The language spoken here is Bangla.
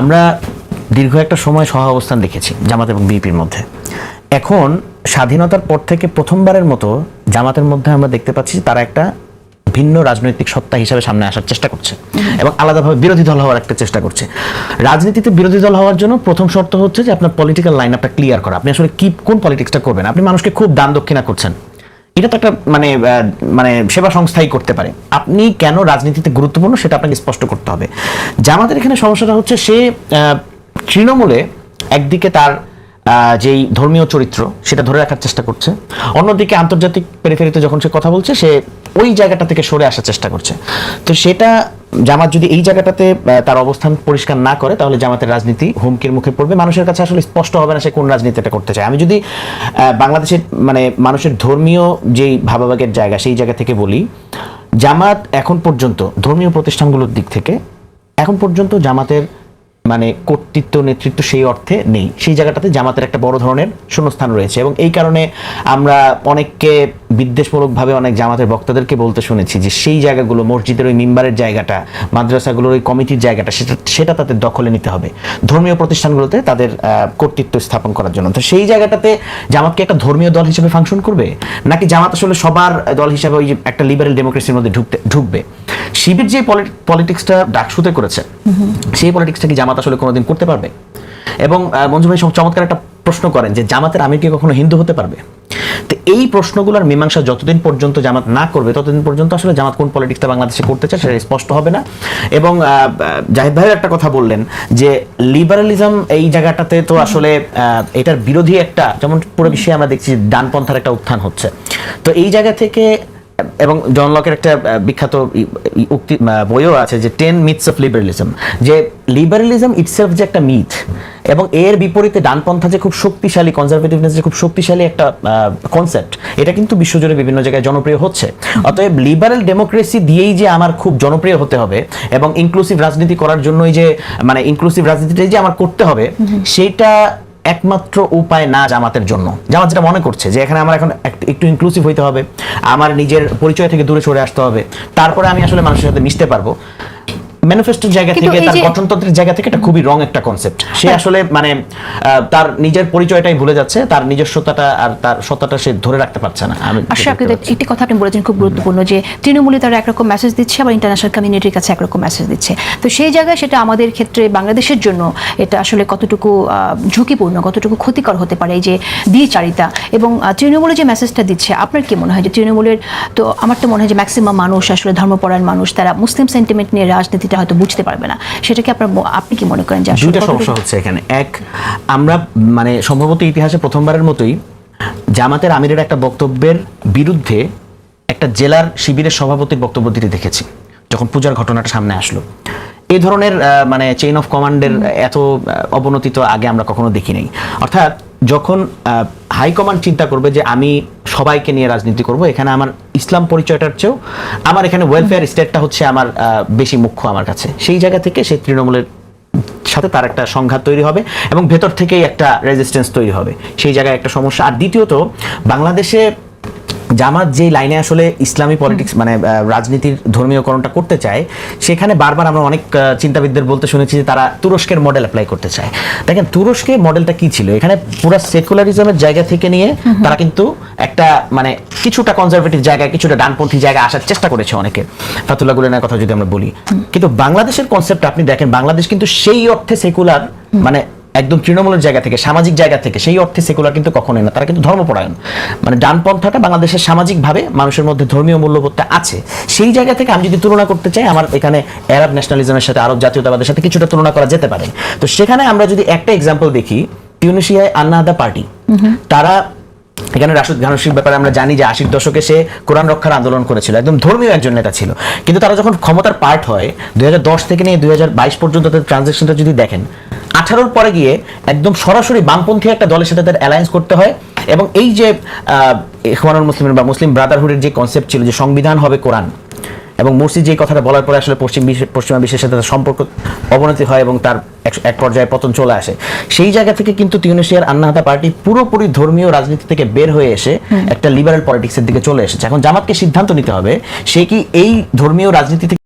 আমরা দীর্ঘ একটা সময় সহ অবস্থান দেখেছি, জামাত এবং বিএনপির মধ্যে। এখন স্বাধীনতার পর থেকে প্রথমবারের মতো জামাতের মধ্যে আমরা দেখতে পাচ্ছি তারা একটা ভিন্ন রাজনৈতিক সত্তা হিসাবে সামনে আসার চেষ্টা করছে এবং আলাদাভাবে বিরোধী দল হওয়ার একটা চেষ্টা করছে। রাজনীতিতে বিরোধী দল হওয়ার জন্য প্রথম শর্ত হচ্ছে যে আপনার পলিটিক্যাল লাইন আপটা ক্লিয়ার করা। আপনি আসলে কি, কোন পলিটিক্সটা করবেন? আপনি মানুষকে খুব দান দক্ষিণা করছেন। এটা তো একটা মানে মানে সেবা সংস্থাই করতে পারে। আপনি কেন রাজনীতিতে গুরুত্বপূর্ণ সেটা আপনাকে স্পষ্ট করতে হবে। জামাতের এখানে সমস্যাটা হচ্ছে সে তৃণমূলে একদিকে তার যেই ধর্মীয় চরিত্র সেটা ধরে রাখার চেষ্টা করছে। অন্যদিকে আন্তর্জাতিক পেরিফেরিতে যখন সে কথা বলছে, সে ওই জায়গাটা থেকে সরে আসার চেষ্টা করছে। তো সেটা জামাত যদি এই জায়গাটাতে তার অবস্থান পরিষ্কার না করে, তাহলে জামাতের রাজনীতি হুমকির মুখে পড়বে। মানুষের কাছে আসলে স্পষ্ট হবে না সে কোন রাজনীতিটা করতে চায়। আমি যদি বাংলাদেশের মানে মানুষের ধর্মীয় যেই ভাবাভাগের জায়গা, সেই জায়গা থেকে বলি, জামাত এখন পর্যন্ত ধর্মীয় প্রতিষ্ঠানগুলোর দিক থেকে, এখন পর্যন্ত জামাতের মানে কর্তৃত্ব, নেতৃত্ব সেই অর্থে নেই। সেই জায়গাটাতে জামাতের একটা বড় ধরনের শূন্যস্থান রয়েছে এবং এই কারণে আমরা অনেককে বিদ্বেষমূলকভাবে অনেক জামাতের বক্তাদেরকে বলতে শুনেছি যে সেই জায়গাগুলো মসজিদের ওই মিম্বারের জায়গাটা মাদ্রাসাগুলোর ওই কমিটির জায়গাটা সেটা সেটা তাদের দখলে নিতে হবে। ধর্মীয় প্রতিষ্ঠানগুলোতে তাদের কর্তৃত্ব স্থাপন করার জন্য। তো সেই জায়গাটাতে জামাতকে একটা ধর্মীয় দল হিসেবে ফাংশন করবে? নাকি জামাত আসলে সবার দল হিসাবে ওই একটা লিবারেল ডেমোক্রেসির মধ্যে ঢুকতে ঢুকবে? শিবির যে পলিটিক্সটা ডাকসুতে করেছে সেই পলিটিক্সটা কি জামাত আসলে কোনোদিন করতে পারবে? এবং মঞ্জু ভাই চমৎকার একটা প্রশ্ন করেন যে জামাতের আমির কি কখনো হিন্দু হতে পারবে? তো এই প্রশ্নগুলোর মীমাংসা যতদিন পর্যন্ত জামাত না করবে, ততদিন পর্যন্ত আসলে জামাত কোন পলিটিক্সটা বাংলাদেশে করতে চায় সেটা স্পষ্ট হবে না। এবং জাহিদ ভাইয়ের একটা কথা বললেন যে লিবারালিজম এই জায়গাটাতে তো আসলে এটার বিরোধী একটা, যেমন পুরো বিশ্বে আমরা দেখছি ডানপন্থার একটা উত্থান হচ্ছে। তো এই জায়গা থেকে এবং জন লকের একটা বিখ্যাত উক্তি বইও আছে যে টেন মিথস অফ লিবারালিজম যে লিবারালিজম ইটসেলফ যে একটা মিথ এবং এর বিপরীতে ডানপন্থা যে খুব শক্তিশালী কনজারভেটিভনেস যে খুব শক্তিশালী একটা কনসেপ্ট এটা কিন্তু বিশ্বজুড়ে বিভিন্ন জায়গায় জনপ্রিয় হচ্ছে। অতএব লিবারেল ডেমোক্রেসি দিয়েই যে আমার খুব জনপ্রিয় হতে হবে এবং ইনক্লুসিভ রাজনীতি করার জন্যই যে মানে ইনক্লুসিভ রাজনীতিটাই যে আমার করতে হবে সেইটা একমাত্র উপায় না জামাতের জন্য। জামাত যেটা মনে করছে যে এখানে আমার এখন একটু ইনক্লুসিভ হইতে হবে, আমার নিজের পরিচয় থেকে দূরে সরে আসতে হবে। তারপরে আমি আসলে মানুষের সাথে মিশতে পারব। ম্যানিফেস্টোর জায়গা থেকে তার গঠনতন্ত্রের জায়গা থেকে এটা খুবই রং একটা কনসেপ্ট সে আসলে মানে তার নিজের পরিচয়টাই ভুলে যাচ্ছে তার নিজস্বতাটা আর তার সত্তাটা সে ধরে রাখতে পারছে না। আমি আশা করি একটি কথা আপনি বলেছেন খুব গুরুত্বপূর্ণ যে তৃণমূলে তারা একরকম মেসেজ দিচ্ছে আবার ইন্টারন্যাশনাল কমিউনিটির কাছে একরকম মেসেজ দিচ্ছে। তো সেই জায়গায় সেটা আমাদের ক্ষেত্রে বাংলাদেশের জন্য এটা আসলে কতটুকু ঝুঁকিপূর্ণ কতটুকু ক্ষতিকর হতে পারে এই যে দ্বিচারিতা। এবং তৃণমূলে যে মেসেজটা দিচ্ছে আপনার কি মনে হয় যে তৃণমূলের তো আমার তো মনে হয় যে ম্যাক্সিমাম মানুষ আসলে ধর্মপরায়ণ মানুষ তারা মুসলিম সেন্টিমেন্ট নিয়ে রাজনীতিটা হয়তো বুঝতে পারবে না। সেটা কি আপনার আপনি কি মনে করেন যে দুইটা সমস্যা হচ্ছে এখানে। এক আমরা মানে সম্ভবত ইতিহাসে প্রথমবারের মতোই জামাতের আমিরের একটা বক্তব্যের বিরুদ্ধে একটা জেলার শিবিরের সভাপতির বক্তব্য দিতে দেখেছি যখন পূজার ঘটনাটা সামনে আসলো। এই ধরনের মানে চেইন অফ কমান্ডের এত অবনতি তো আগে আমরা কখনো দেখি নাই অর্থাৎ যখন হাইকমান্ড চিন্তা করবে যে আমি সবাইকে নিয়ে রাজনীতি করব এখানে আমার ইসলাম পরিচয়টার চেয়েও আমার এখানে ওয়েলফেয়ার স্টেটটা হচ্ছে আমার বেশি মুখ্য আমার কাছে। সেই জায়গা থেকে সেই তৃণমূলের সাথে তার একটা সংঘাত তৈরি হবে এবং ভেতর থেকেই একটা রেজিস্ট্যান্স তৈরি হবে। সেই জায়গায় একটা সমস্যা। আর দ্বিতীয়ত বাংলাদেশে জামাত যেই লাইনে আসলে ইসলামী পলিটিক্স মানে রাজনীতির ধর্মীয়করণটা করতে চায় সেখানে বারবার আমরা অনেক চিন্তাবিদদের বলতে শুনেছি যে তারা তুরস্কের মডেল অ্যাপ্লাই করতে চায়। দেখেন তুরস্কের মডেলটা কি ছিল? এখানে পুরো সেকুলারিজমের জায়গা থেকে নিয়ে তারা কিন্তু একটা মানে কিছুটা কনজারভেটিভ জায়গায় কিছুটা ডানপন্থী জায়গায় আসার চেষ্টা করেছে অনেকে। ফাতুল্লাহ গুলেনের কথা যদি আমরা বলি। কিন্তু বাংলাদেশের কনসেপ্ট আপনি দেখেন বাংলাদেশ কিন্তু সেই অর্থে সেকুলার মানে একদম তৃণমূলের জায়গা থেকে সামাজিক জায়গা থেকে সেই অর্থে সেকুলার কিন্তু কখনোই না। তারা কিন্তু ধর্মপরায়ণ। মানে ডানপন্থাটা বাংলাদেশের সামাজিকভাবে মানুষের মধ্যে ধর্মীয় মূল্যবোধটা আছে। সেই জায়গা থেকে আমি যদি তুলনা করতে চাই আমার এখানে অ্যারাব ন্যাশনালিজমের সাথে আরব জাতীয়তাবাদের সাথে কিছুটা তুলনা করা যেতে পারে। তো সেখানে আমরা যদি একটা এক্সাম্পল দেখি তিউনিশিয়ায় আন্নাহাদা পার্টি তারা এখানে রাশিদ ঘানসির ব্যাপারে আমরা জানি যে আশির দশকে সে কোরআন রক্ষার আন্দোলন করেছিল একদম ধর্মীয় একজন নেতা ছিল। কিন্তু তারা যখন ক্ষমতার পার্ট হয় দুই হাজার দশ থেকে নিয়ে দুই হাজার বাইশ পর্যন্ত তাদের ট্রানজেকশনটা যদি দেখেন আঠারোর পরে গিয়ে একদম সরাসরি বামপন্থী একটা দলের সাথে তাদের অ্যালায়েন্স করতে হয় এবং এই যে ইখওয়ানুল মুসলিমের বা মুসলিম ব্রাদারহুডের যে কনসেপ্ট ছিল যে সংবিধান হবে কোরআন এবং মুর্সি যে কথাটা বলার পরে আসলে পশ্চিম বিশ্ব পশ্চিমা বিশ্বের সাথে তার সম্পর্ক অবনতি হয় এবং তার এক- এক পর্যায়ে পতন চলে আসে। সেই জায়গা থেকে কিন্তু তিউনেশিয়ার আন্নাহাতা পার্টি পুরোপুরি ধর্মীয় রাজনীতি থেকে বের হয়ে এসে একটা লিবারেল পলিটিক্সের দিকে চলে এসেছে। এখন জামাতকে সিদ্ধান্ত নিতে হবে সে কি এই ধর্মীয় রাজনীতি থেকে